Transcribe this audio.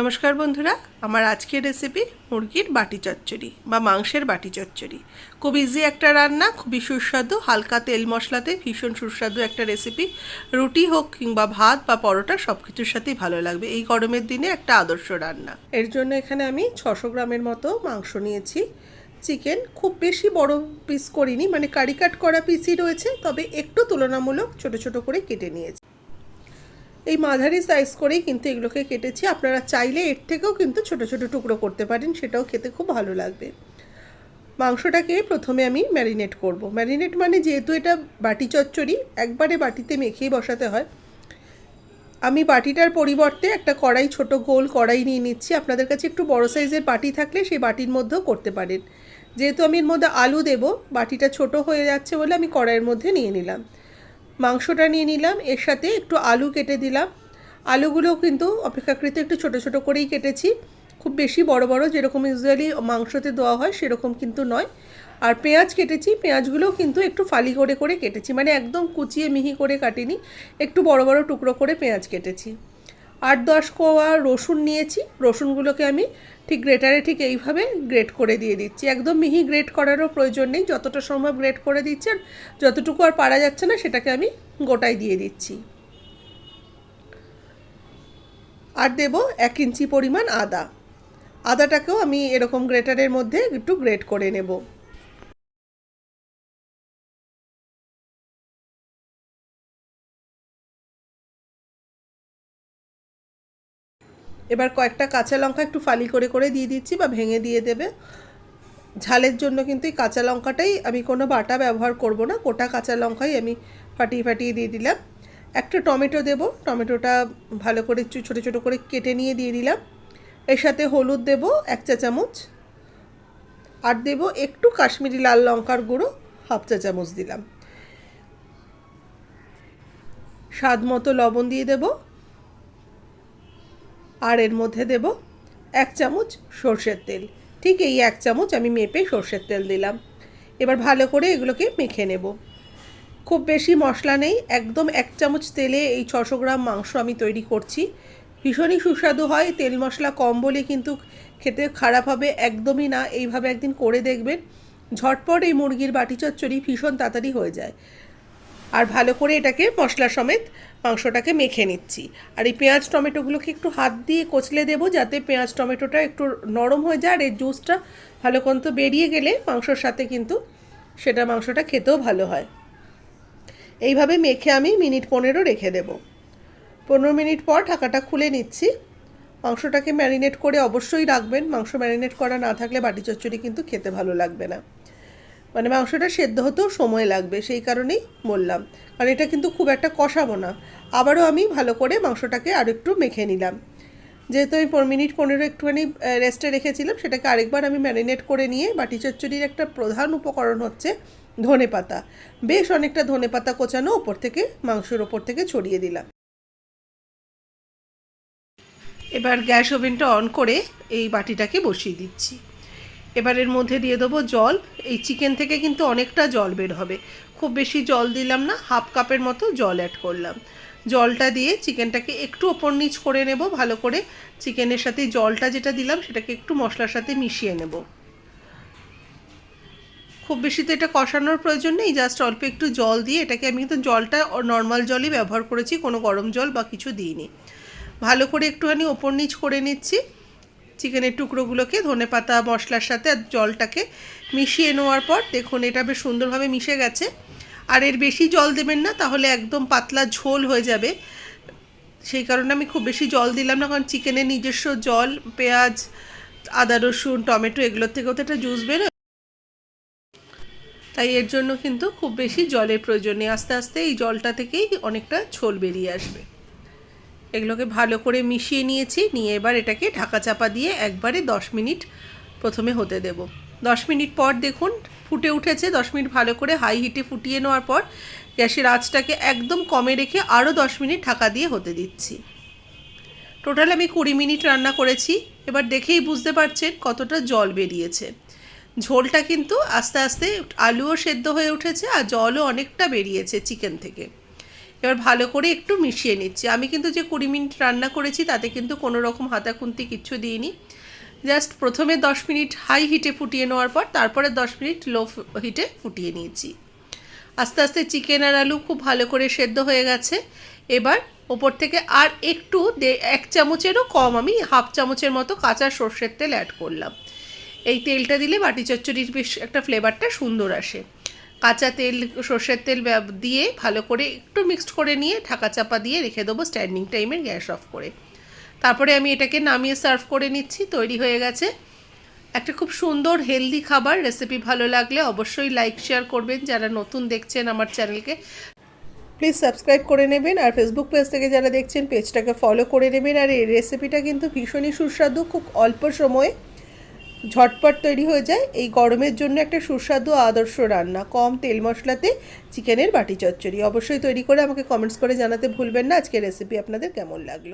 নমস্কার বন্ধুরা, আমার আজকের রেসিপি মুরগির বাটি চচ্চড়ি বা মাংসের বাটি চচ্চড়ি। খুব ইজি একটা রান্না, খুবই সুস্বাদু, হালকা তেল মশলাতে ভীষণ সুস্বাদু একটা রেসিপি রুটি হোক কিংবা ভাত বা পরোটা সব কিছুর সাথেই ভালো লাগবে। এই গরমের দিনে একটা আদর্শ রান্না। এর জন্য এখানে আমি ছশো গ্রামের মতো মাংস নিয়েছি। চিকেন খুব বেশি বড় পিস করিনি মানে কারি কাট করা পিসই রয়েছে, তবে একটু তুলনামূলক ছোট ছোট করে কেটে নিয়েছি। এই মাঝারি সাইজ করেই কিন্তু এগুলোকে কেটেছি। আপনারা চাইলে এর থেকেও কিন্তু ছোট ছোট টুকরো করতে পারেন, সেটাও খেতে খুব ভালো লাগবে। মাংসটাকে প্রথমে আমি ম্যারিনেট করব। ম্যারিনেট মানে যেহেতু এটা বাটি চচ্চড়ি, একবারে বাটিতে মেখেই বসাতে হয়। আমি বাটিটার পরিবর্তে একটা কড়াই, ছোট গোল কড়াই নিয়ে নিচ্ছি। আপনাদের কাছে একটু বড় সাইজের বাটি থাকলে সেই বাটির মধ্যেও করতে পারেন। যেহেতু আমি এর মধ্যে আলু দেব, বাটিটা ছোট হয়ে যাচ্ছে বলে আমি কড়াইয়ের মধ্যে নিয়ে নিলাম। মাংসটা নিয়ে নিলাম, এর সাথে একটু আলু কেটে দিলাম। আলুগুলো কিন্তু অপেক্ষাকৃত একটু ছোট ছোট করেই কেটেছি। খুব বেশি বড় বড় যেরকম ইউজুয়ালি মাংসতে দেওয়া হয় সেরকম কিন্তু নয়। আর পেঁয়াজ কেটেছি, পেঁয়াজগুলোও কিন্তু একটু ফালি করে করে কেটেছি। মানে একদম কুচিয়ে মিহি করে কাটিনি, একটু বড় বড় টুকরো করে পেঁয়াজ কেটেছি। আট দশ কোয়া রসুন নিয়েছি। রসুনগুলোকে আমি ঠিক গ্রেটারে ঠিক এইভাবে গ্রেট করে দিয়ে দিচ্ছি। একদম মিহি গ্রেট করারও প্রয়োজন নেই। যতটা সম্ভব গ্রেট করে দিচ্ছেন যতটুকু আর পারা যাচ্ছে না সেটাকে আমি গোটায় দিয়ে দিচ্ছি। আর দেব এক ইঞ্চি পরিমাণ আদা। আদাটাকেও আমি এরকম গ্রেটারের মধ্যে একটু গ্রেট করে নেব। এবার কয়েকটা কাঁচা লঙ্কা একটু ফালি করে করে দিয়ে দিচ্ছি বা ভেঙে দিয়ে দেবে। ঝালের জন্য কিন্তু এই কাঁচা লঙ্কাটাই আমি কোনো বাটা ব্যবহার করব না, গোটা কাঁচা লঙ্কাই আমি ফাটিয়ে ফাটিয়ে দিয়ে দিলাম। একটা টমেটো দেব, টমেটোটা ভালো করে ছোটো ছোটো করে কেটে নিয়ে দিয়ে দিলাম। এর সাথে হলুদ দেব, এক চা চামচ। আর দেব একটু কাশ্মীরি লাল লঙ্কার গুঁড়ো, হাফ চা চামচ দিলাম। স্বাদ মতো লবণ দিয়ে দেবো। আর এর মধ্যে দেব এক চামচ সর্ষের তেল। ঠিক এই এক চামচ আমি মেপে সর্ষের তেল দিলাম। এবার ভালো করে এগুলোকে মেখে নেব। খুব বেশি মশলা নেই, একদম এক চামচ তেলে এই ছশো গ্রাম মাংস আমি তৈরি করছি। ভীষণই সুস্বাদু হয়, তেল মশলা কম বলে কিন্তু খেতে খারাপ হবে একদমই না। এইভাবে একদিন করে দেখবেন, ঝটপট এই মুরগির বাটি চচ্চড়ি ভীষণ তাড়াতাড়ি হয়ে যায়। আর ভালো করে এটাকে মশলা সমেত মাংসটাকে মেখে নিচ্ছি। আর এই পেঁয়াজ টমেটোগুলোকে একটু হাত দিয়ে কচলে দেবো যাতে পেঁয়াজ টমেটোটা একটু নরম হয়ে যায় আর এর জুসটা ভালো কন্ত বেরিয়ে গেলে মাংসর সাথে কিন্তু সেটা মাংসটা খেতেও ভালো হয়। এইভাবে মেখে আমি মিনিট পনেরো রেখে দেব। পনেরো মিনিট পর ঢাকাটা খুলে নিচ্ছি। মাংসটাকে ম্যারিনেট করে অবশ্যই রাখবেন। মাংস ম্যারিনেট করা না থাকলে বাটি চচ্চড়ি কিন্তু খেতে ভালো লাগবে না। মানে মাংসটা সেদ্ধ হতেও সময় লাগবে, সেই কারণেই বললাম। কারণ এটা কিন্তু খুব একটা কষাবো না। আবারও আমি ভালো করে মাংসটাকে আর একটু মেখে নিলাম। যেহেতু আমি মিনিট, পনেরো একটুখানি রেস্টে রেখেছিলাম, সেটাকে আরেকবার আমি ম্যারিনেট করে নিয়ে, বাটি চচ্চড়ির একটা প্রধান উপকরণ হচ্ছে ধনে পাতা। বেশ অনেকটা ধনে পাতা কোচানো ওপর থেকে, মাংসের ওপর থেকে ছড়িয়ে দিলাম। এবার গ্যাস ওভেনটা অন করে এই বাটিটাকে বসিয়ে দিচ্ছি। এবার এর মধ্যে দিয়ে দেবো জল। এই চিকেন থেকে কিন্তু অনেকটা জল বের হবে। খুব বেশি জল দিলাম না, হাফ কাপের মতো জল অ্যাড করলাম। জলটা দিয়ে চিকেনটাকে একটু ওপর নিচ করে নেব, ভালো করে চিকেনের সাথে জলটা যেটা দিলাম সেটাকে একটু মশলার সাথে মিশিয়ে নেব। খুব বেশি তো এটা কষানোর প্রয়োজন নেই জাস্ট অল্প একটু জল দিয়ে এটাকে আমি কিন্তু জলটা নর্মাল জলই ব্যবহার করেছি, কোনো গরম জল বা কিছু দিইনি। ভালো করে একটুখানি ওপর নিচ করে নিচ্ছি। চিকেনের টুকরোগুলোকে ধনে পাতা, মশলার সাথে আর জলটাকে মিশিয়ে নেওয়ার পর দেখুন এটা বেশ সুন্দরভাবে মিশে গেছে। আর এর বেশি জল দেবেন না, তাহলে একদম পাতলা ঝোল হয়ে যাবে। সেই কারণে আমি খুব বেশি জল দিলাম না, কারণ চিকেনের নিজস্ব জল, পেঁয়াজ, আদা, রসুন, টমেটো এগুলোর থেকেও তো একটা জুস বেরোয়। তাই এর জন্য কিন্তু খুব বেশি জলের প্রয়োজন নেই, আস্তে আস্তে এই জলটা থেকেই অনেকটা ঝোল বেরিয়ে আসবে। এগুলোকে ভালো করে মিশিয়ে নিয়েছি। নিয়ে এবার এটাকে ঢাকা চাপা দিয়ে একবারে দশ মিনিট প্রথমে হতে দেব। দশ মিনিট পর দেখুন ফুটে উঠেছে। দশ মিনিট ভালো করে হাই হিটে ফুটিয়ে নেওয়ার পর গ্যাসের আঁচটাকে একদম কমে রেখে আরও দশ মিনিট ঢাকা দিয়ে হতে দিচ্ছি। টোটাল আমি কুড়ি মিনিট রান্না করেছি। এবার দেখেই বুঝতে পারছেন কতটা জল বেরিয়েছে। ঝোলটা কিন্তু আস্তে আস্তে আলুও সেদ্ধ হয়ে উঠেছে আর জলও অনেকটা বেরিয়েছে চিকেন থেকে। এবার ভালো করে একটু মিশিয়ে নিচ্ছি। আমি কিন্তু যে কুড়ি মিনিট রান্না করেছি, তাতে কিন্তু কোনো রকম হাতা খুন্তি কিচ্ছু দিইনি। জাস্ট প্রথমে দশ মিনিট হাই হিটে ফুটিয়ে নেওয়ার পর, তারপরে দশ মিনিট লো হিটে ফুটিয়ে নিয়েছি। আস্তে আস্তে চিকেন আর আলু খুব ভালো করে সেদ্ধ হয়ে গেছে। এবার ওপর থেকে আর একটু এক চামচেরও কম, আমি হাফ চামচের মতো কাঁচা সর্ষের তেল অ্যাড করলাম। এই তেলটা দিলে বাটি চচ্চড়ির বেশ একটা ফ্লেভারটা সুন্দর আসে। কাঁচা তেল, সর্ষের তেল দিয়ে ভালো করে একটু মিক্সড করে নিয়ে ঢাকা চাপা দিয়ে রেখে দেবো স্ট্যান্ডিং টাইমের গ্যাস অফ করে। তারপরে আমি এটাকে নামিয়ে সার্ভ করে নিচ্ছি, তৈরি হয়ে গেছে। একটা খুব সুন্দর হেলদি খাবার রেসিপি ভালো লাগলে অবশ্যই লাইক শেয়ার করবেন। যারা নতুন দেখছেন আমার চ্যানেলকে প্লিজ সাবস্ক্রাইব করে নেবেন। আর ফেসবুক পেজ থেকে যারা দেখছেন পেজটাকে ফলো করে নেবেন। আর এই রেসিপিটা কিন্তু ভীষণই সুস্বাদু, খুব অল্প সময়ে ঝটপট তৈরি হয়ে যায়। এই গরমের জন্য একটা সুস্বাদু আদর্শ রান্না। কম তেল মশলাতে চিকেনের বাটি চচ্চড়ি। অবশ্যই তৈরি করে আমাকে কমেন্টস করে জানাতে ভুলবেন না। আজকের রেসিপি আপনাদের কেমন লাগল?